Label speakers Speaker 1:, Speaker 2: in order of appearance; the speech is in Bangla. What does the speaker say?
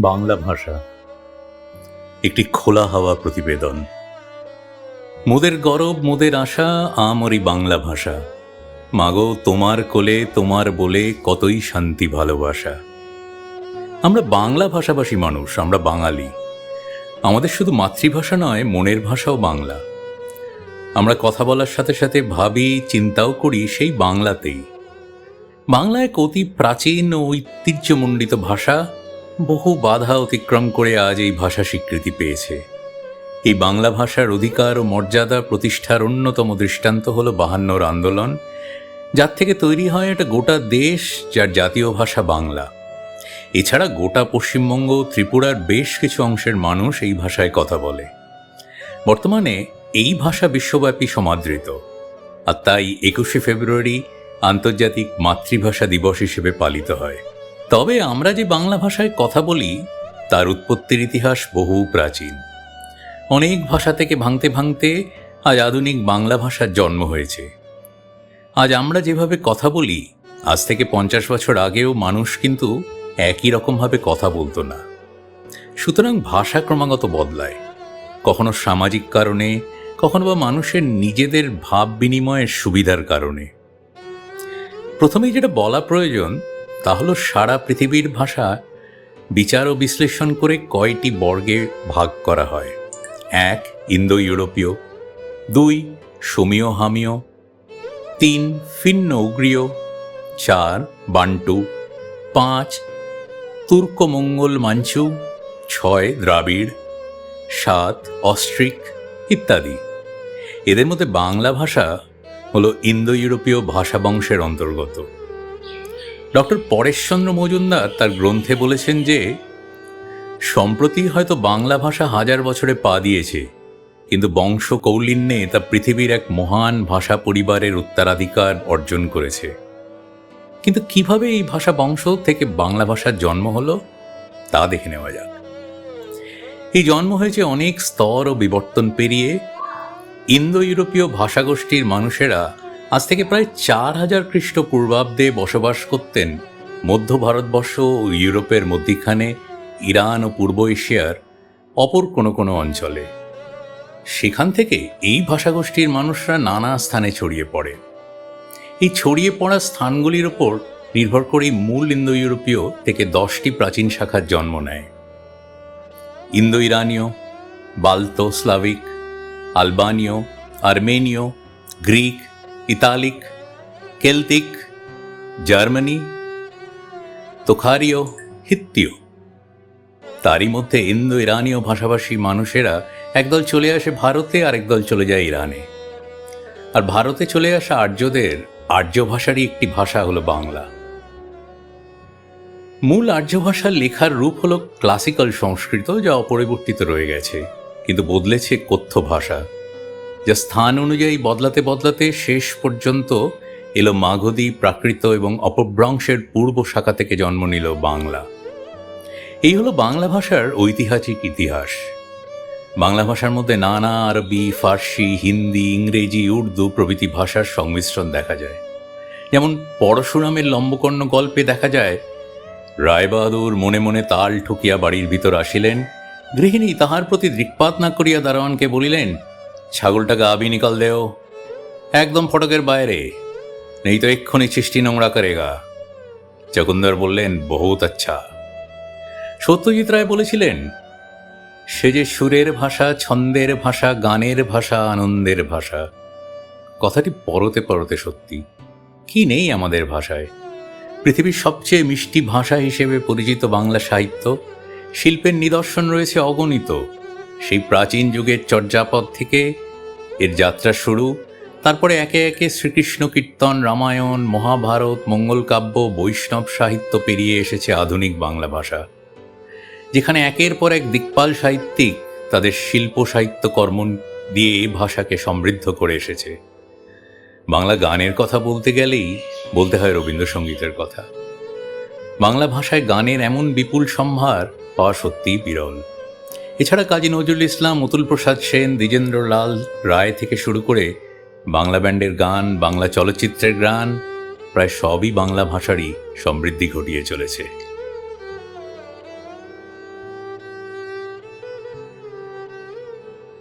Speaker 1: বাংলা ভাষা। একটি খোলা হাওয়া প্রতিবেদন। মোদের গরব, মোদের আশা, আমরি বাংলা ভাষা। মাগো, তোমার কোলে, তোমার বলে কতই শান্তি, ভালোবাসা। আমরা বাংলা ভাষাভাষী মানুষ, আমরা বাঙালি। আমাদের শুধু মাতৃভাষা নয়, মনের ভাষাও বাংলা। আমরা কথা বলার সাথে সাথে ভাবি, চিন্তাও করি সেই বাংলাতেই। বাংলা এক অতি প্রাচীন ও ঐতিহ্যমণ্ডিত ভাষা বহু বাধা অতিক্রম করে আজ এই ভাষা স্বীকৃতি পেয়েছে। এই বাংলা ভাষার অধিকার ও মর্যাদা প্রতিষ্ঠার অন্যতম দৃষ্টান্ত হল বাহান্নর আন্দোলন, যার থেকে তৈরি হয় একটা গোটা দেশ, যার জাতীয় ভাষা বাংলা। এছাড়া গোটা পশ্চিমবঙ্গ ত্রিপুরার বেশ কিছু অংশের মানুষ এই ভাষায় কথা বলে। বর্তমানে এই ভাষা বিশ্বব্যাপী সমাদৃত, আর তাই একুশে ফেব্রুয়ারি আন্তর্জাতিক মাতৃভাষা দিবস হিসেবে পালিত হয়। তবে আমরা যে বাংলা ভাষায় কথা বলি, তার উৎপত্তির ইতিহাস বহু প্রাচীন। অনেক ভাষা থেকে ভাঙতে ভাঙতে আজ আধুনিক বাংলা ভাষার জন্ম হয়েছে। আজ আমরা যেভাবে কথা বলি, আজ থেকে পঞ্চাশ বছর আগেও মানুষ কিন্তু একই রকমভাবে কথা বলতো না। সুতরাং ভাষা ক্রমাগত বদলায়। কখনো সামাজিক কারণে, কখনো বা মানুষের নিজেদের ভাব বিনিময়ের সুবিধার কারণে। প্রথমেই যেটা বলা প্রয়োজন তা হলো সারা পৃথিবীর ভাষা বিচার ও বিশ্লেষণ করে কয়টি বর্গে ভাগ করা হয়? এক ইন্দো ইউরোপীয় দুই, সমীয়, হামীয়। তিন, ফিন্ন, উগ্রীয়। চার, বান্টু। পাঁচ তুর্ক মঙ্গল মাঞ্চু। ছয়, দ্রাবিড়। সাত, অস্ট্রিক ইত্যাদি। এদের মধ্যে বাংলা ভাষা হলো ইন্দো ইউরোপীয় ভাষা বংশের অন্তর্গত। ডক্টর পরেশচন্দ্র মজুমদার তার গ্রন্থে বলেছেন যে, সম্প্রতি হয়তো বাংলা ভাষা হাজার বছরে পা দিয়েছে, কিন্তু বংশ কৌলিন্যে তা পৃথিবীর এক মহান ভাষা পরিবারের উত্তরাধিকার অর্জন করেছে। কিন্তু কীভাবে এই ভাষা বংশ থেকে বাংলা ভাষার জন্ম হলো, তা দেখে নেওয়া যাক। এই জন্ম হয়েছে অনেক স্তর ও বিবর্তন পেরিয়ে ইন্দো ইউরোপীয় ভাষাগোষ্ঠীর মানুষেরা আজ থেকে প্রায় চার হাজার খ্রিস্টপূর্বাব্দে বসবাস করতেন মধ্য ভারতবর্ষ ও ইউরোপের মধ্যিখানে ইরান ও পূর্ব এশিয়ার অপর কোনো কোনো অঞ্চলে। সেখান থেকে এই ভাষাগোষ্ঠীর মানুষরা নানা স্থানে ছড়িয়ে পড়ে। এই ছড়িয়ে পড়া স্থানগুলির ওপর নির্ভর করেই মূল ইন্দো ইউরোপীয় থেকে দশটি প্রাচীন শাখার জন্ম নেয়। ইন্দো ইরানীয় বাল্তো স্লাভিক আলবানীয়, আর্মেনীয়, গ্রিক ইতালিক কেলতিক জার্মানি তোখারীয় হিত্তীয় তারই মধ্যে ইন্দো ইরানীয় ভাষাভাষী মানুষেরা একদল চলে আসে ভারতে আর একদল চলে যায় ইরানে। আর ভারতে চলে আসা আর্যদের আর্য ভাষারই একটি ভাষা হলো বাংলা। মূল আর্য ভাষার লেখার রূপ হলো ক্লাসিক্যাল সংস্কৃত, যা অপরিবর্তিত রয়ে গেছে, কিন্তু বদলেছে কথ্য ভাষা। যা স্থান অনুযায়ী বদলাতে বদলাতে শেষ পর্যন্ত এলো মাগধী প্রাকৃত এবং অপভ্রংশের পূর্ব শাখা থেকে জন্ম নিল বাংলা। এই হলো বাংলা ভাষার ঐতিহাসিক ইতিহাস। বাংলা ভাষার মধ্যে নানা আরবি, ফার্সি, হিন্দি, ইংরেজি, উর্দু প্রভৃতি ভাষার সংমিশ্রণ দেখা যায়। যেমন পরশুরামের লম্বকর্ণ গল্পে দেখা যায়, রায়বাহাদুর মনে মনে তাল ঠুকিয়া বাড়ির ভিতর আসিলেন, গৃহিণী তাহার প্রতি দৃকপাত না করিয়া দারোয়ানকে বলিলেন ছাগলটাকে আবি নিকাল দেও। একদম ফটকের বাইরে। নেই তো এক্ষুনি সৃষ্টি নোংরা করেগা। চকুন্দর বললেন, বহুত আচ্ছা। সত্যজিৎ রায় বলেছিলেন, সে যে সুরের ভাষা, ছন্দের ভাষা, গানের ভাষা, আনন্দের ভাষা, কথাটি পরতে পরতে সত্যি। কি নেই আমাদের ভাষায়? পৃথিবীর সবচেয়ে মিষ্টি ভাষা হিসেবে পরিচিত বাংলা সাহিত্য, শিল্পের নিদর্শন রয়েছে অগণিত। সেই প্রাচীন যুগের চর্যাপদ থেকে এর যাত্রা শুরু। তারপরে একে একে শ্রীকৃষ্ণ কীর্তন, রামায়ণ, মহাভারত মঙ্গলকাব্য বৈষ্ণব সাহিত্য পেরিয়ে এসেছে আধুনিক বাংলা ভাষা, যেখানে একের পর এক দিকপাল সাহিত্যিক তাদের শিল্প সাহিত্য কর্ম দিয়ে ভাষাকে সমৃদ্ধ করে এসেছে। বাংলা গানের কথা বলতে গেলেই বলতে হয় রবীন্দ্রসঙ্গীতের কথা। বাংলা ভাষায় গানের এমন বিপুল সম্ভার পাওয়া সত্যিই বিরল। এছাড়া কাজী নজরুল ইসলাম, অতুল প্রসাদ সেন, দ্বিজেন্দ্র লাল রায় থেকে শুরু করে বাংলা ব্যান্ডের গান, বাংলা চলচ্চিত্রের গান, প্রায় সবই বাংলা ভাষারই সমৃদ্ধি ঘটিয়ে চলেছে।